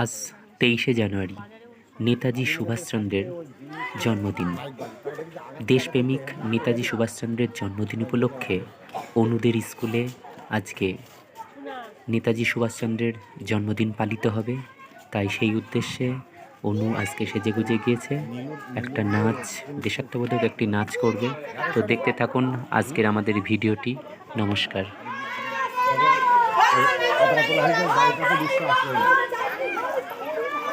আজ তেইশে জানুয়ারি, নেতাজি সুভাষচন্দ্রের জন্মদিন। দেশপ্রেমিক নেতাজি সুভাষচন্দ্রের জন্মদিন উপলক্ষে অনুদের স্কুলে আজকে নেতাজি সুভাষচন্দ্রের জন্মদিন পালিত হবে। তাই সেই উদ্দেশ্যে অনু আজকে সেজে গুজে গিয়েছে। একটা নাচ, দেশাত্মবোধক একটি নাচ করবে। তো দেখতে থাকুন আজকের আমাদের ভিডিওটি। নমস্কার কথা তোলা হয়েছে বাড়িটাতে বিশ্ব আসবে না।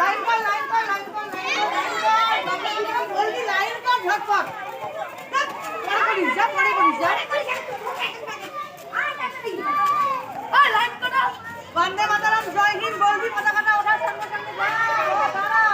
লাইন কর লাইন কর লাইন কর লাইন কর বলবি লাইন কর ঝটপট ধ্যাৎ, পরে করিস যা পরে করিস যা ওই, লাইন কর দাও। বন্দে মাতারাম জয় হিন্দ বলবি পতাকাটা ওঠার সঙ্গে সঙ্গে যা, ও দাঁড়া।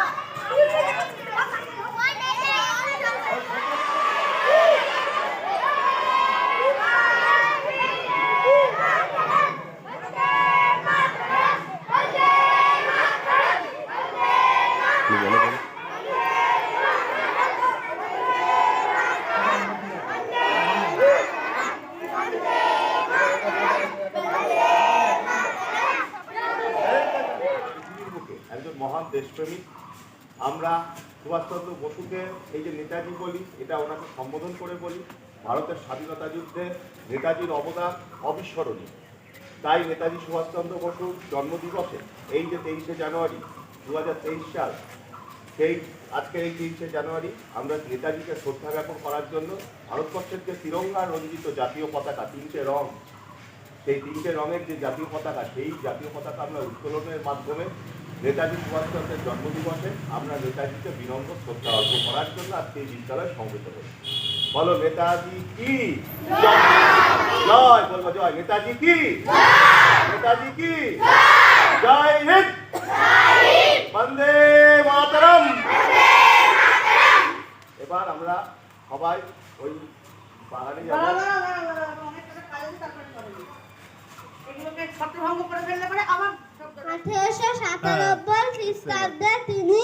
বুকে একজন মহান দেশপ্রেমিক আমরা সুভাষচন্দ্র বসুকে এই যে নেতাজি বলি, এটা ওনাকে সম্বোধন করে বলি, ভারতের স্বাধীনতা যুদ্ধে নেতাজির অবদান অবিস্মরণীয়। তাই নেতাজি সুভাষচন্দ্র বসুর জন্মদিবসে এই যে তেইশে জানুয়ারি দু হাজার তেইশ সাল, সেই আজকে এই তেইশে জানুয়ারি আমরা নেতাজিকে শ্রদ্ধা জ্ঞাপন করার জন্য ভারতবর্ষের যে তিরঙ্গা রঞ্জিত জাতীয় পতাকা, তিনটে রং, সেই তিনটে রঙের যে জাতীয় পতাকা, সেই জাতীয় পতাকা আমরা উত্তোলনের মাধ্যমে নেতাজি সুভাষচন্দ্রের জন্মদিবসে আমরা নেতাজিকে বিনম্র শ্রদ্ধা অর্পণ করার জন্য আজকে এই বিদ্যালয়ে সমবেত হয়েছি। বলো, নেতাজি কি? জয়! বলব, জয়! নেতাজি কি? নেতাজি কি? জয় হিন্দ! বন্দে মাতরম! এবার আমরা সবাই ওই পাহাড়ে যাব। এগুলোকে ছত্রভঙ্গ করে ফেললে পরে আবার আঠেরোশো সাতানব্বই খ্রিস্টাব্দে তিনি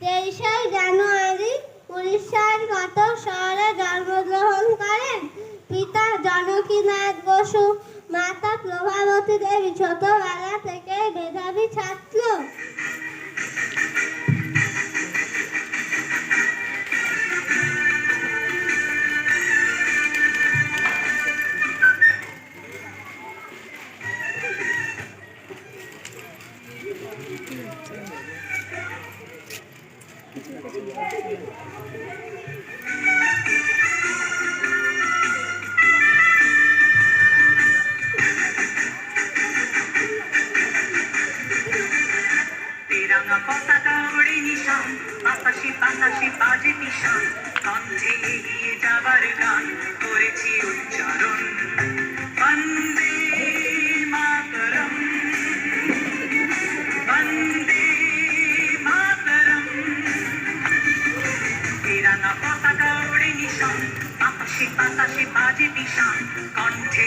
তেইশে জানুয়ারি উড়িষ্যার কটক শহরে জন্মগ্রহণ করেন। পিতা জনকীনাথ বসু মাতা প্রভাবতী দেবী ছোটবেলা থেকে মেধাবী ছাত্র। পতাকা ওড়ে নিশান আকাশে বাতাসে বাজে নিশান কণ্ঠে এগিয়ে যাবার গান করেছি উচ্চারণ। বন্দে আকাশে বাজে নিশান কণ্ঠে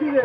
দিয়ে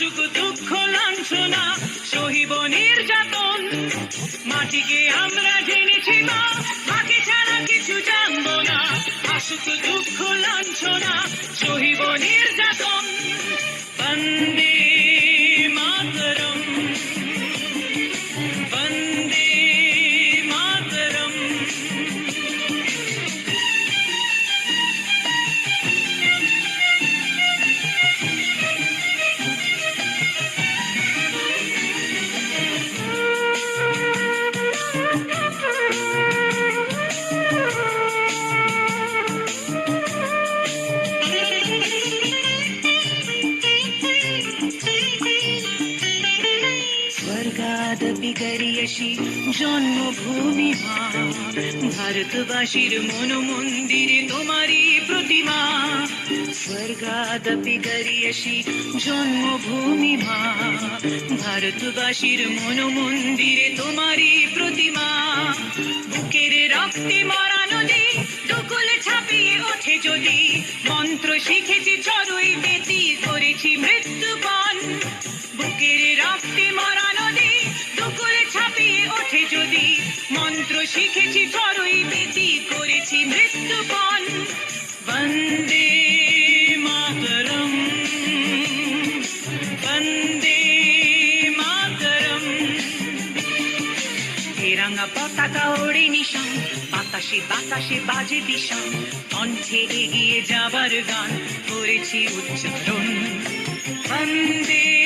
আসুক দুঃখ, লাঞ্ছনা, সহিব নির্যাতন। মাটিকে আমরা জেনেছি মা মাকে ছাড়া কিছু জানব না। আসুক দুঃখ, লাঞ্ছনা, সহিব নির্যাতন। বন্দে জন্মভূমি ভারতবাসীর মন মন্দিরে তোমারই প্রতিমা। স্বর্গাদপি গরিয়সি জন্মভূমি মা ভারতবাসীর মন মন্দিরে তোমারই প্রতিমা। বুকের রক্তে মরা নদী দুকুলে ছাপিয়ে ওঠে যদি। মন্ত্র শিখেছি চড়ুই বেতি করেছি মৃত্যুপণ। বুকের রক্তে মরা নদী, দুকুলে ছাপিয়ে ওঠে যদি। মন্ত্র শিখেছি চড়ুই বেতি করেছি মৃত্যুপণ বন্দে মাতরম বন্দে মাতরম। তেরাঙ্গা পতাকা ওড়ে নিশান, বাতাসে বাতাসে বাজে দিশান। কণ্ঠে এগিয়ে যাবার গান করেছি উচ্চারণ। বন্দে